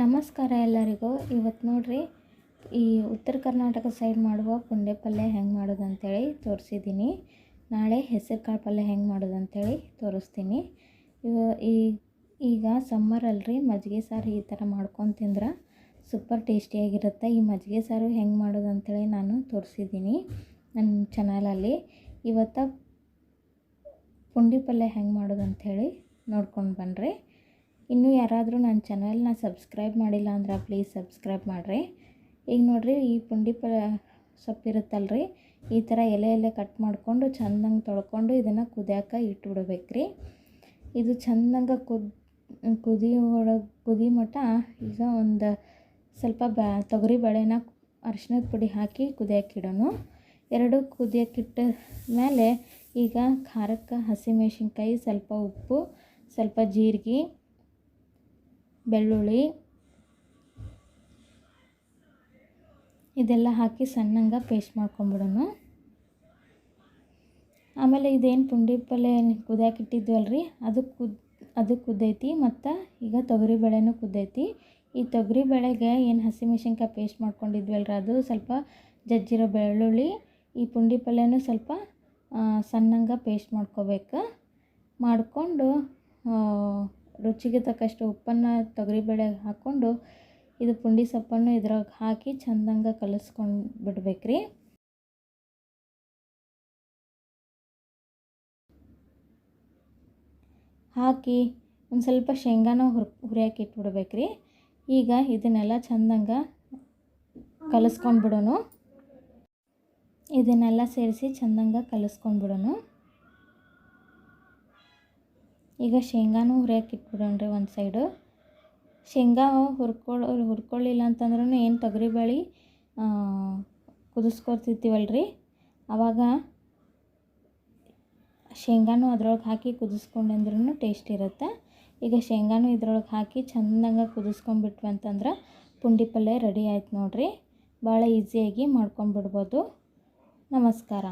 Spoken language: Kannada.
ನಮಸ್ಕಾರ ಎಲ್ಲರಿಗೂ. ಇವತ್ತು ನೋಡ್ರಿ, ಈ ಉತ್ತರ ಕರ್ನಾಟಕ ಸೈಡ್ ಮಾಡುವ ಪುಂಡೆ ಪಲ್ಯ ಹೆಂಗೆ ಮಾಡೋದು ಅಂತೇಳಿ ತೋರಿಸಿದ್ದೀನಿ ನಾಳೆ ಹೆಸರು ಕಾಳು ಪಲ್ಯ ಹೆಂಗೆ ಮಾಡೋದು ತೋರಿಸ್ತೀನಿ. ಇವ ಈಗ ಸಮ್ಮರ್ ಅಲ್ರಿ, ಮಜ್ಜಿಗೆ ಸಾರು ಈ ಥರ ಮಾಡ್ಕೊಂಡು ತಿಂದ್ರೆ ಸೂಪರ್ ಟೇಸ್ಟಿಯಾಗಿರುತ್ತೆ ಈ ಮಜ್ಜಿಗೆ ಸಾರು ಹೆಂಗೆ ಮಾಡೋದು ಅಂತೇಳಿ ನಾನು ತೋರಿಸಿದ್ದೀನಿ ನನ್ನ ಚಾನಲಲ್ಲಿ ಇವತ್ತು ಪುಂಡಿ ಪಲ್ಯ ಹೆಂಗೆ ಮಾಡೋದು ಅಂಥೇಳಿ ನೋಡ್ಕೊಂಡು ಬನ್ನಿರಿ ಇನ್ನೂ ಯಾರಾದರೂ ನನ್ನ ಚಾನಲ್ನ ಸಬ್ಸ್ಕ್ರೈಬ್ ಮಾಡಿಲ್ಲ ಅಂದ್ರೆ ಪ್ಲೀಸ್ ಸಬ್ಸ್ಕ್ರೈಬ್ ಮಾಡಿರಿ. ಈಗ ನೋಡಿರಿ, ಈ ಪುಂಡಿ ಸೊಪ್ಪು ಇರುತ್ತಲ್ರಿ, ಈ ಥರ ಎಲೆ ಎಲೆ ಕಟ್ ಮಾಡಿಕೊಂಡು ಚೆಂದಂಗೆ ತೊಳ್ಕೊಂಡು ಇದನ್ನು ಕುದಿಯೋಕೆ ಇಟ್ಬಿಡ್ಬೇಕು ರೀ ಇದು ಚೆಂದಂಗೆ ಕುದ್, ಕುದಿ ಒಳಗೆ, ಕುದಿ ಮಟ್ಟ ಈಗ ಒಂದು ಸ್ವಲ್ಪ ಬ್ಯಾ ತೊಗರಿ ಬೇಳೆನ ಅರಿಶಿನದ ಪುಡಿ ಹಾಕಿ ಕುದಿಯೋಕೆ ಇಡೋಣ ಎರಡು ಕುದಿಯೋಕ್ಕಿಟ್ಟ ಮೇಲೆ ಈಗ ಖಾರಕ್ಕೆ ಹಸಿಮೆಣ್ಸಿನ್ಕಾಯಿ ಸ್ವಲ್ಪ ಉಪ್ಪು, ಸ್ವಲ್ಪ ಜೀರಿಗೆ ಬೆಳ್ಳುಳ್ಳಿ, ಇದೆಲ್ಲ ಹಾಕಿ ಸಣ್ಣಂಗೆ ಪೇಸ್ಟ್ ಮಾಡ್ಕೊಂಬಿಡೋಣ. ಆಮೇಲೆ ಇದೇನು ಪುಂಡಿ ಪಲ್ಯ ಕುದಿಯಾಕೆ ಇಟ್ಟಿದ್ವಲ್ರಿ, ಅದು ಕುದ್, ಅದು ಕುದ್ದೈತಿ ಮತ್ತು ಈಗ ತೊಗರಿ ಬೇಳೆನೂ ಕುದ್ದೈತಿ. ಈ ತೊಗರಿ ಬೇಳೆಗೆ ಏನು ಹಸಿಮೆಣ್ಸಿನ್ಕಾಯಿ ಪೇಸ್ಟ್ ಮಾಡ್ಕೊಂಡಿದ್ವಲ್ರಿ, ಅದು ಸ್ವಲ್ಪ ಜಜ್ಜಿರೋ ಬೆಳ್ಳುಳ್ಳಿ, ಈ ಪುಂಡಿ ಪಲ್ಯನೂ ಸ್ವಲ್ಪ ಸಣ್ಣಂಗೆ ಪೇಸ್ಟ್ ಮಾಡ್ಕೋಬೇಕು. ಮಾಡಿಕೊಂಡು ರುಚಿಗೆ ತಕ್ಕಷ್ಟು ಉಪ್ಪನ್ನು ತೊಗರಿಬೇಳೆಗೆ ಹಾಕ್ಕೊಂಡು ಇದು ಪುಂಡಿ ಸೊಪ್ಪನ್ನು ಇದ್ರಾಗ ಹಾಕಿ ಚಂದಂಗೆ ಕಲಿಸ್ಕೊಂಡು ಬಿಡ್ಬೇಕ್ರಿ. ಹಾಕಿ ಒಂದು ಸ್ವಲ್ಪ ಶೇಂಗಾನ ಹುರ್, ಹುರಿಯಾಕಿ ಇಟ್ಬಿಡ್ಬೇಕ್ರಿ. ಈಗ ಇದನ್ನೆಲ್ಲ ಚಂದಂಗೆ ಕಲಿಸ್ಕೊಂಡು ಬಿಡೋಣ ಇದನ್ನೆಲ್ಲ ಸೇರಿಸಿ ಚಂದಂಗೆ ಕಲಿಸ್ಕೊಂಡು ಬಿಡೋಣ ಈಗ ಶೇಂಗಾನು ಹುರಿಯಕ್ಕೆ ಇಟ್ಬಿಡೋಣ್ರಿ ಒಂದು ಸೈಡು. ಶೇಂಗಾ ಹುರ್ಕೊಳ್ಳೋ ಹುರ್ಕೊಳ್ಳಿಲ್ಲ ಅಂತಂದ್ರೂ ಏನು ತೊಗರಿಬೇಳೆ ಕುದಿಸ್ಕೊತಿರ್ತೀವಲ್ರಿ ಆವಾಗ ಶೇಂಗಾನು ಅದ್ರೊಳಗೆ ಹಾಕಿ ಕುದಿಸ್ಕೊಂಡಂದ್ರೂ ಟೇಸ್ಟ್ ಇರುತ್ತೆ. ಈಗ ಶೇಂಗಾನು ಇದ್ರೊಳಗೆ ಹಾಕಿ ಚೆಂದಂಗೆ ಕುದಿಸ್ಕೊಂಡ್ಬಿಟ್ವಿ ಅಂತಂದ್ರೆ ಪುಂಡಿ ಪಲ್ಯ ರೆಡಿ ಆಯ್ತು ನೋಡಿರಿ. ಭಾಳ ಈಸಿಯಾಗಿ ಮಾಡ್ಕೊಂಬಿಡ್ಬೋದು ನಮಸ್ಕಾರ.